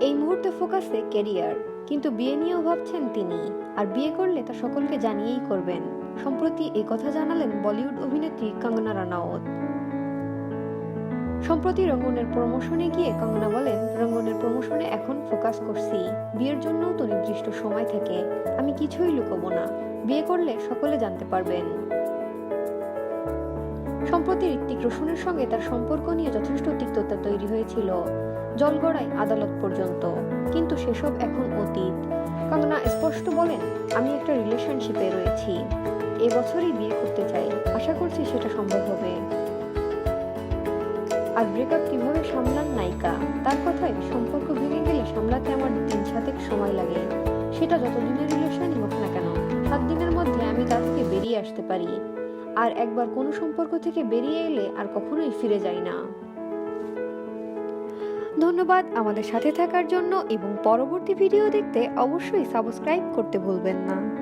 এই মুহূর্তে ফোকাসে ক্যারিয়ার, কিন্তু বিয়ে নিয়েও ভাবছেন তিনি। আর বিয়ে করলে তা সকলকে জানিয়েই করবেন। সম্প্রতি এই কথা জানালেন বলিউড অভিনেত্রী কঙ্গনা রানাওয়াত সম্প্রতি রঙ্গনের প্রমোশনে গিয়ে কঙ্গনা বলেন, রঙ্গনের প্রমোশনে এখন ফোকাস করছি। বিয়ের জন্যও তো নির্দিষ্ট সময় থাকে। আমি কিছুই লুকাবো না। বিয়ে করলে সকলে জানতে পারবেন। সম্প্রতি ঋত্বিক রোশনের সঙ্গে তার সম্পর্ক নিয়ে যথেষ্ট তিক্ততা তৈরি হয়েছিল, জলগড়ায় আদালত পর্যন্ত। কিন্তু সেসব এখন অতীত। কঙ্গনা স্পষ্ট বলেন, আমি একটা রিলেশনশিপে রয়েছি। এবছরই বিয়ে করতে চাই। আশা করছি সেটা সম্ভব হবে। আর ব্রেকআপ কীভাবে সামলান নায়িকা? তার কথায় সম্পর্ক ভেঙে গেলে সামলাতে আমার দিন সাতেক সময় লাগে। সেটা যতদিনের রিলেশনই হোক না কেন, সাত দিনের মধ্যে আমি তা থেকে বেরিয়ে আসতে পারি। আর একবার কোনো সম্পর্ক থেকে বেরিয়ে এলে আর কখনোই ফিরে যাই না। ধন্যবাদ আমাদের সাথে থাকার জন্য এবং পরবর্তী ভিডিও দেখতে অবশ্যই সাবস্ক্রাইব করতে ভুলবেন না।